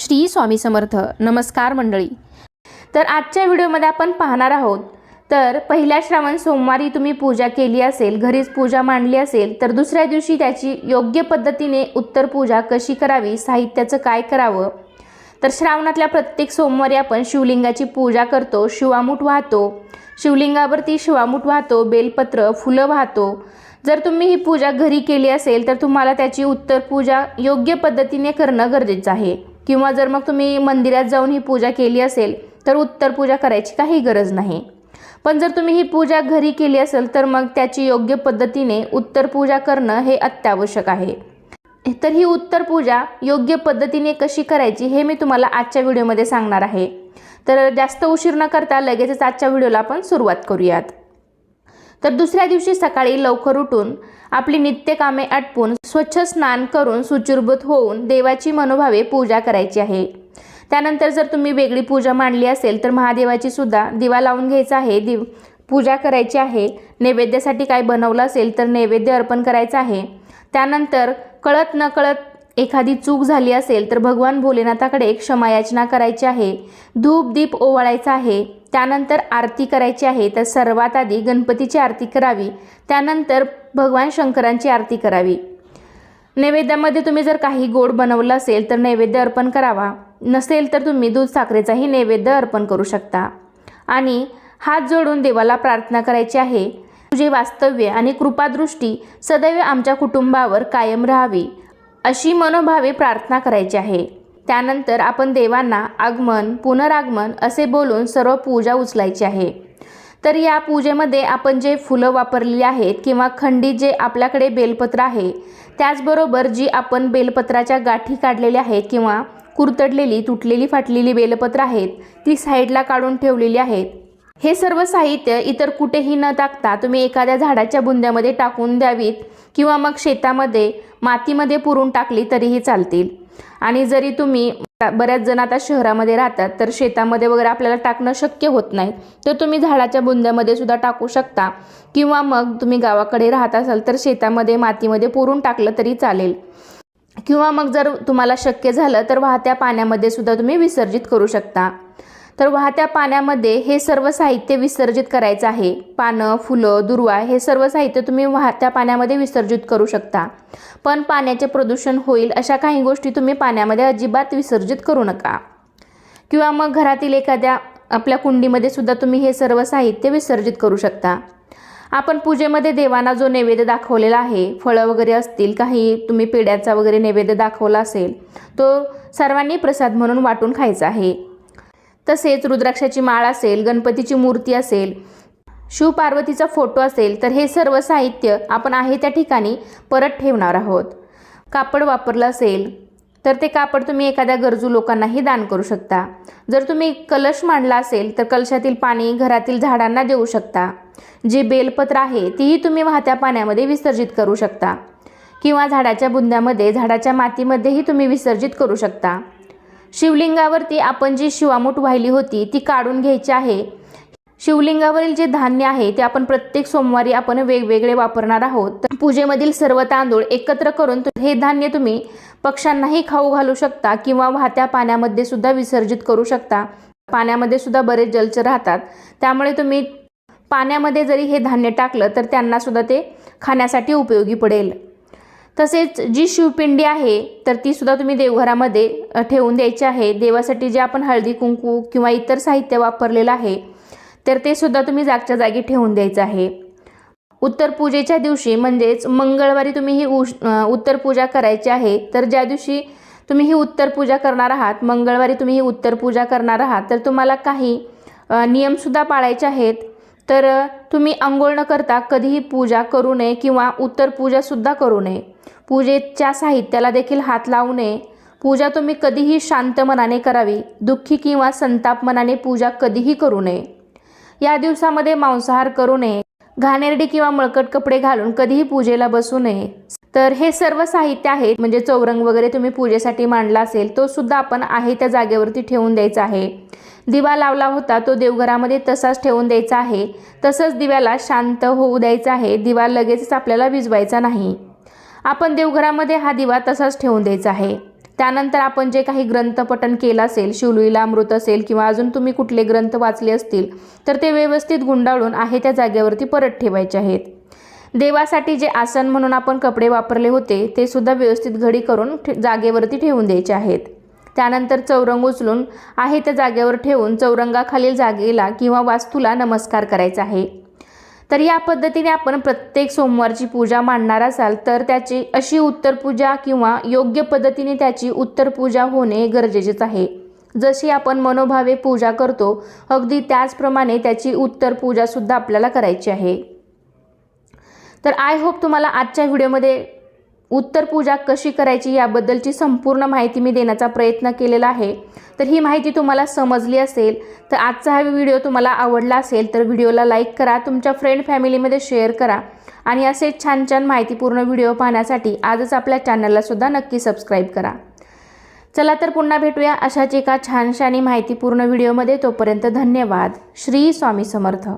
श्री स्वामी समर्थ. नमस्कार मंडळी. तर आजच्या व्हिडिओमध्ये आपण पाहणार आहोत तर पहिल्या श्रावण सोमवारी तुम्ही पूजा केली असेल घरीच पूजा मांडली असेल तर दुसऱ्या दिवशी त्याची योग्य पद्धतीने उत्तर पूजा कशी करावी साहित्याचं काय करावं? तर श्रावणातल्या प्रत्येक सोमवारी आपण शिवलिंगाची पूजा करतो शिवामूठ वाहतो. शिवलिंगावरती शिवामूठ वाहतो बेलपत्र फुलं वाहतो. जर तुम्ही ही पूजा घरी केली असेल तर तुम्हाला त्याची उत्तर पूजा योग्य पद्धतीने करणं गरजेचं आहे. किंवा जर मग तुम्ही मंदिरात जाऊन ही पूजा केली असेल तर उत्तर पूजा करायची काही गरज नाही. पण जर तुम्ही ही पूजा घरी केली असेल तर मग त्याची योग्य पद्धतीने उत्तर पूजा करणं हे अत्यावश्यक आहे. तर ही उत्तर पूजा योग्य पद्धतीने कशी करायची हे मी तुम्हाला आजच्या व्हिडिओमध्ये सांगणार आहे. तर जास्त उशीर न करता लगेचच आजच्या व्हिडिओला आपण सुरुवात करूयात. तर दुसऱ्या दिवशी सकाळी लवकर उठून आपली नित्यकामे आटपून स्वच्छ स्नान करून सुचिरभूत होऊन देवाची मनोभावे पूजा करायची आहे. त्यानंतर जर तुम्ही वेगळी पूजा मांडली असेल तर महादेवाची सुद्धा दिवा लावून घ्यायचा आहे दिव पूजा करायची आहे. नैवेद्यासाठी काय बनवलं असेल तर नैवेद्य अर्पण करायचं आहे. त्यानंतर कळत न कळत एखादी चूक झाली असेल तर भगवान भोलेनाथाकडे क्षमायाचना करायची आहे. धूप दीप ओवाळायचा आहे. त्यानंतर आरती करायची आहे. तर सर्वात आधी गणपतीची आरती करावी. त्यानंतर भगवान शंकरांची आरती करावी. नैवेद्यामध्ये तुम्ही जर काही गोड बनवलं असेल तर नैवेद्य अर्पण करावा. नसेल तर तुम्ही दूध साखरेचाही नैवेद्य अर्पण करू शकता. आणि हात जोडून देवाला प्रार्थना करायची आहे. तुझे वास्तव्य आणि कृपादृष्टी सदैव आमच्या कुटुंबावर कायम राहावी. अशी मनोभावे प्रार्थना करायची आहे. त्यानंतर आपण देवांना आगमन पुनरागमन असे बोलून सर्व पूजा उचलायची आहे. तर या पूजेमध्ये आपण जे फुलं वापरलेली आहेत किंवा खंडित जे आपल्याकडे बेलपत्र आहे त्याचबरोबर जी आपण बेलपत्राच्या गाठी काढलेल्या आहेत किंवा कुरतडलेली तुटलेली फाटलेली बेलपत्र आहेत ती साईडला काढून ठेवलेली आहेत. हे सर्व साहित्य इतर कुठेही न टाकता तुम्ही एखाद्या झाडाच्या बुंद्यामध्ये टाकून द्यावीत किंवा मग शेतामध्ये मातीमध्ये पुरून टाकली तरीही चालतील. आणि जरी तुम्ही बऱ्याच जण आता शहरामध्ये राहतात तर शेतामध्ये वगैरे आपल्याला टाकणं शक्य होत नाही. तर तुम्ही झाडाच्या बुंद्यामध्ये सुद्धा टाकू शकता किंवा मग तुम्ही गावाकडे राहत असाल तर शेतामध्ये मातीमध्ये पुरून टाकलं तरी चालेल. किंवा मग जर तुम्हाला शक्य झालं तर वाहत्या पाण्यामध्ये सुद्धा तुम्ही विसर्जित करू शकता. तर वाहत्या पाण्यामध्ये हे सर्व साहित्य विसर्जित करायचं आहे. पानं फुलं दुर्वा हे सर्व साहित्य तुम्ही वाहत्या पाण्यामध्ये विसर्जित करू शकता. पण पाण्याचे प्रदूषण होईल अशा काही गोष्टी तुम्ही पाण्यामध्ये अजिबात विसर्जित करू नका. किंवा मग घरातील एखाद्या आपल्या कुंडीमध्ये सुद्धा तुम्ही हे सर्व साहित्य विसर्जित करू शकता. आपण पूजेमध्ये देवांना जो नैवेद्य दाखवलेला आहे फळं वगैरे असतील काही तुम्ही पेड्याचा वगैरे नैवेद्य दाखवला असेल तो सर्वांनी प्रसाद म्हणून वाटून खायचा आहे. तसेच रुद्राक्षाची माळ असेल गणपतीची मूर्ती असेल शिवपार्वतीचा फोटो असेल तर हे सर्व साहित्य आपण आहे त्या ठिकाणी परत ठेवणार आहोत. कापड वापरलं असेल तर ते कापड तुम्ही एखाद्या गरजू लोकांनाही दान करू शकता. जर तुम्ही कलश मांडला असेल तर कलशातील पाणी घरातील झाडांना देऊ शकता. जे बेलपत्र आहे तीही तुम्ही वाहत्या पाण्यामध्ये विसर्जित करू शकता. किंवा झाडाच्या बुंद्यामध्ये झाडाच्या मातीमध्येही तुम्ही विसर्जित करू शकता. शिवलिंगावरती आपण जी शिवामूठ वाहिली होती ती काढून घ्यायची आहे. शिवलिंगावरील जे धान्य आहे ते आपण प्रत्येक सोमवारी आपण वेगवेगळे वापरणार आहोत. तर पूजेमधील सर्व तांदूळ एकत्र करून हे धान्य तुम्ही पक्ष्यांनाही खाऊ घालू शकता किंवा वाहत्या पाण्यामध्ये सुद्धा विसर्जित करू शकता. पाण्यामध्ये सुद्धा बरेच जलचर राहतात. त्यामुळे तुम्ही पाण्यामध्ये जरी हे धान्य टाकलं तर त्यांना सुद्धा ते खाण्यासाठी उपयोगी पडेल. तसेच जी शिवपिंडी आहे तर ती सुद्धा तुम्ही देवघरामध्ये ठेवून द्यायची आहे. देवासाठी जे आपण हळदी कुंकू किंवा इतर साहित्य वापरलेलं आहे तर ते सुद्धा तुम्ही जागच्या जागी ठेवून द्यायचं आहे. उत्तर पूजेच्या दिवशी म्हणजेच मंगळवारी तुम्ही ही उश उत्तर पूजा करायची आहे तर ज्या दिवशी तुम्ही ही उत्तर पूजा करणार आहात मंगळवारी तुम्ही ही उत्तर पूजा करणार आहात तर तुम्हाला काही नियमसुद्धा पाळायचे आहेत. तर तुम्ही आंघोळ न करता कधीही पूजा करू नये किंवा उत्तर पूजासुद्धा करू नये. पूजेच्या साहित्याला देखील हात लावू नये. पूजा तुम्ही कधीही शांत मनाने करावी दुःखी किंवा संताप मनाने पूजा कधीही करू नये. या दिवसामध्ये मांसाहार करू नये. घाणेरडी किंवा मळकट कपडे घालून कधीही पूजेला बसू नये. तर हे सर्व साहित्य आहे म्हणजे चौरंग वगैरे तुम्ही पूजेसाठी मांडला असेल तो सुद्धा आपण आहे त्या जागेवरती ठेवून द्यायचा आहे. दिवा लावला होता तो देवघरामध्ये तसाच ठेवून द्यायचा आहे. तसंच दिव्याला शांत होऊ द्यायचा आहे दिवा लगेचच आपल्याला विजवायचा नाही. आपण देवघरामध्ये हा दिवा तसाच ठेवून द्यायचा आहे. त्यानंतर आपण जे काही ग्रंथपठन केलं असेल शिवलुईला अमृत असेल किंवा अजून तुम्ही कुठले ग्रंथ वाचले असतील तर ते व्यवस्थित गुंडाळून आहे त्या जागेवरती परत ठेवायचे आहेत. देवासाठी जे आसन म्हणून आपण कपडे वापरले होते ते सुद्धा व्यवस्थित घडी करून ठे जागेवरती ठेवून द्यायचे आहेत. त्यानंतर चौरंग उचलून आहे त्या जागेवर ठेवून चौरंगाखालील जागेला किंवा वास्तूला नमस्कार करायचा आहे. तर या पद्धतीने आपण प्रत्येक सोमवारची पूजा मांडणार असाल तर त्याची अशी उत्तर पूजा किंवा योग्य पद्धतीने त्याची उत्तर पूजा होणे गरजेचेच आहे. जशी आपण मनोभावे पूजा करतो अगदी त्याचप्रमाणे त्याची उत्तर पूजासुद्धा आपल्याला करायची आहे. तर आय होप तुम्हाला आजच्या व्हिडिओमध्ये उत्तर पूजा कशी करायची याबद्दलची संपूर्ण माहिती मी देण्याचा प्रयत्न केलेला आहे. तर ही माहिती तुम्हाला समजली असेल तर आजचा हा व्हिडिओ तुम्हाला आवडला असेल तर व्हिडिओला लाईक करा तुमच्या फ्रेंड फॅमिलीमध्ये शेअर करा आणि असे छान छान माहितीपूर्ण व्हिडिओ पाहण्यासाठी आजच आपल्या चॅनललासुद्धा नक्की सबस्क्राईब करा. चला तर पुन्हा भेटूया अशाच एका छानशा आणि माहितीपूर्ण व्हिडिओमध्ये. तोपर्यंत धन्यवाद. श्री स्वामी समर्थ.